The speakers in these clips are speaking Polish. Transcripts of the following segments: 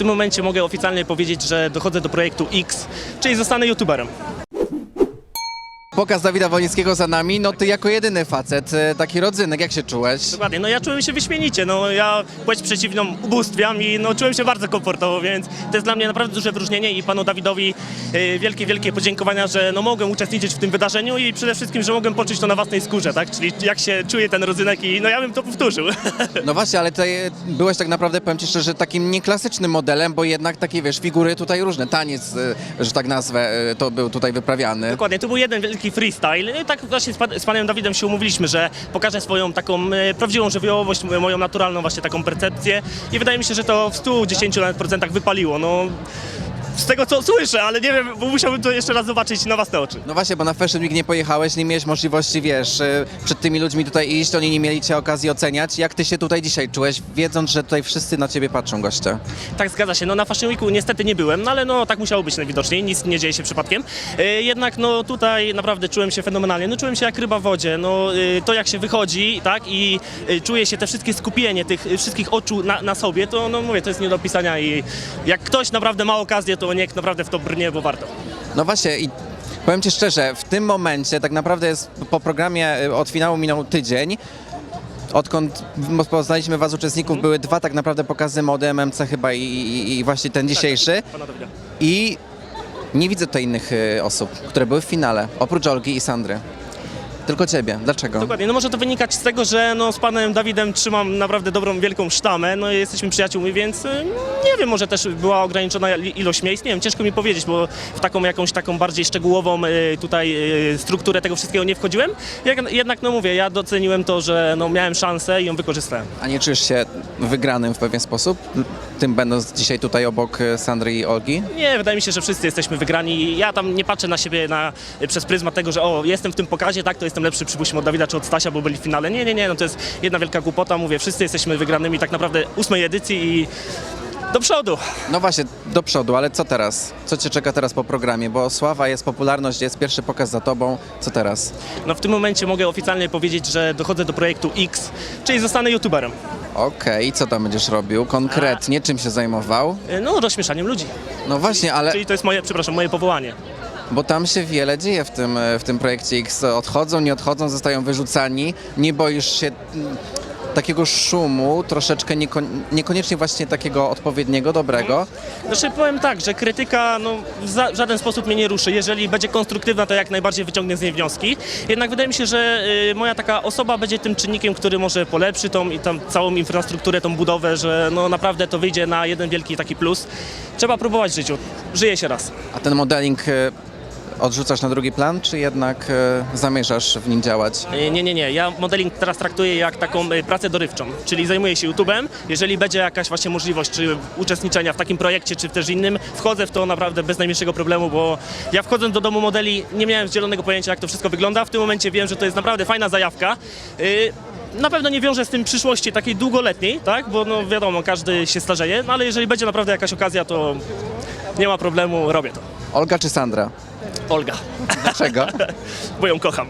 tym momencie mogę oficjalnie powiedzieć, że dochodzę do projektu X, czyli zostanę youtuberem. Pokaz Dawida Wolińskiego za nami, no ty jako jedyny facet, e, taki rodzynek, jak się czułeś? Dokładnie, no ja czułem się wyśmienicie, no ja płeć przeciwną ubóstwiam i no czułem się bardzo komfortowo, więc to jest dla mnie naprawdę duże wyróżnienie i panu Dawidowi e, wielkie, wielkie podziękowania, że no mogłem uczestniczyć w tym wydarzeniu i przede wszystkim, że mogłem poczuć to na własnej skórze, tak, czyli jak się czuje ten rodzynek i no ja bym to powtórzył. No właśnie, ale ty byłeś tak naprawdę, powiem ci szczerze, takim nieklasycznym modelem, bo jednak takie, wiesz, figury tutaj różne, taniec, e, że tak nazwę, e, to był tutaj wyprawiany. Dokładnie, to był jeden wielki freestyle. No i tak właśnie z, pan, z panem Dawidem się umówiliśmy, że pokażę swoją taką e, prawdziwą żywiołowość, m- moją naturalną właśnie taką percepcję i wydaje mi się, że to w 110 nawet procentach wypaliło. No, z tego co słyszę, ale nie wiem, bo musiałbym to jeszcze raz zobaczyć na własne oczy. No właśnie, bo na Fashion Week nie pojechałeś, nie miałeś możliwości, wiesz, e, przed tymi ludźmi tutaj iść, oni nie mieli cię okazji oceniać. Jak ty się tutaj dzisiaj czułeś, wiedząc, że tutaj wszyscy na ciebie patrzą, goście? Tak, zgadza się. No na Fashion Weeku niestety nie byłem, no ale no tak musiało być najwidoczniej, nic nie dzieje się przypadkiem. E, jednak no tutaj naprawdę czułem się fenomenalnie, no czułem się jak ryba w wodzie, no e, to jak się wychodzi, tak, i czuje się te wszystkie skupienie tych wszystkich oczu na, na sobie, to no mówię, to jest nie do opisania i jak ktoś naprawdę ma okazję, to niech naprawdę w to brnie, bo warto. No właśnie i powiem Ci szczerze, w tym momencie tak naprawdę jest po programie y, od finału minął tydzień. Odkąd poznaliśmy Was uczestników, były dwa tak naprawdę pokazy mody MMC chyba i, i, i właśnie ten dzisiejszy. Pana Dawida. I nie widzę tutaj innych y, osób, które były w finale, oprócz Olgi i Sandry. Tylko Ciebie. Dlaczego? Dokładnie, no może to wynikać z tego, że no, z panem Dawidem trzymam naprawdę dobrą, wielką sztamę, no i jesteśmy przyjaciółmi, więc y, nie wiem, może też była ograniczona li- ilość miejsc, nie wiem, ciężko mi powiedzieć, bo w taką jakąś taką bardziej szczegółową y, tutaj y, strukturę tego wszystkiego nie wchodziłem, Jak, jednak no mówię, ja doceniłem to, że no, miałem szansę i ją wykorzystałem. A nie czujesz się wygranym w pewien sposób, tym będąc dzisiaj tutaj obok Sandry i Olgi? Nie, wydaje mi się, że wszyscy jesteśmy wygrani. Ja tam nie patrzę na siebie na, przez pryzmat tego, że o, jestem w tym pokazie, tak, to jestem lepszy, przypuśćmy, od Dawida czy od Stasia, bo byli w finale. Nie, nie, nie, no to jest jedna wielka głupota. Mówię, wszyscy jesteśmy wygranymi tak naprawdę ósmej edycji i do przodu. No właśnie, do przodu, ale co teraz? Co Cię czeka teraz po programie? Bo sława jest, popularność jest, pierwszy pokaz za Tobą. Co teraz? No w tym momencie mogę oficjalnie powiedzieć, że dochodzę do projektu X, czyli zostanę youtuberem. Okej, co tam będziesz robił? Konkretnie, czym się zajmował? Y, No, rozśmieszaniem ludzi. No właśnie, ale... Czyli to jest moje, przepraszam, moje powołanie. Bo tam się wiele dzieje w tym, e, w tym projekcie X. Odchodzą, nie odchodzą, zostają wyrzucani. Nie boisz się mm, takiego szumu, troszeczkę nieko, niekoniecznie właśnie takiego odpowiedniego, dobrego. Znaczy powiem tak, że krytyka no, w żaden sposób mnie nie ruszy. Jeżeli będzie konstruktywna, to jak najbardziej wyciągnę z niej wnioski. Jednak wydaje mi się, że y, moja taka osoba będzie tym czynnikiem, który może polepszy tą i tam całą infrastrukturę, tą budowę, że no naprawdę to wyjdzie na jeden wielki taki plus. Trzeba próbować w życiu. Żyje się raz. A ten modeling e, odrzucasz na drugi plan, czy jednak e, zamierzasz w nim działać? Y, Nie, nie, nie. Ja modeling teraz traktuję jak taką y, pracę dorywczą, czyli zajmuję się YouTube'em. Jeżeli będzie jakaś właśnie możliwość czy uczestniczenia w takim projekcie, czy też innym, wchodzę w to naprawdę bez najmniejszego problemu, bo ja wchodząc do domu modeli nie miałem zielonego pojęcia, jak to wszystko wygląda. W tym momencie wiem, że to jest naprawdę fajna zajawka. Na pewno nie wiąże z tym przyszłości takiej długoletniej, tak? Bo no wiadomo, każdy się starzeje, no ale jeżeli będzie naprawdę jakaś okazja, to nie ma problemu, robię to. Olga czy Sandra? Olga, Dlaczego? bo ją kocham.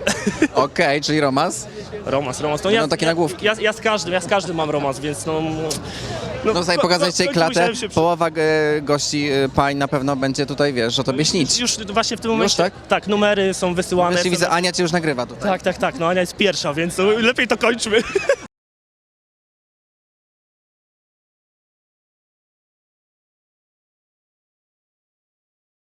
Okej, czyli romans? Romans, romans. No Będą takie nagłówki. Ja, ja z każdym, ja z każdym mam romans, więc no... No tutaj ko- pokazać ko- tej końcu klatę, musiałem się przy- połowa e, gości, e, pań na pewno będzie tutaj, wiesz, o tobie śnić. Już właśnie w tym momencie... tak? Tak, numery są wysyłane. Wreszcie widzę, SMS. Ania cię już nagrywa tutaj. Tak, tak, tak, no Ania jest pierwsza, więc no, lepiej to kończmy.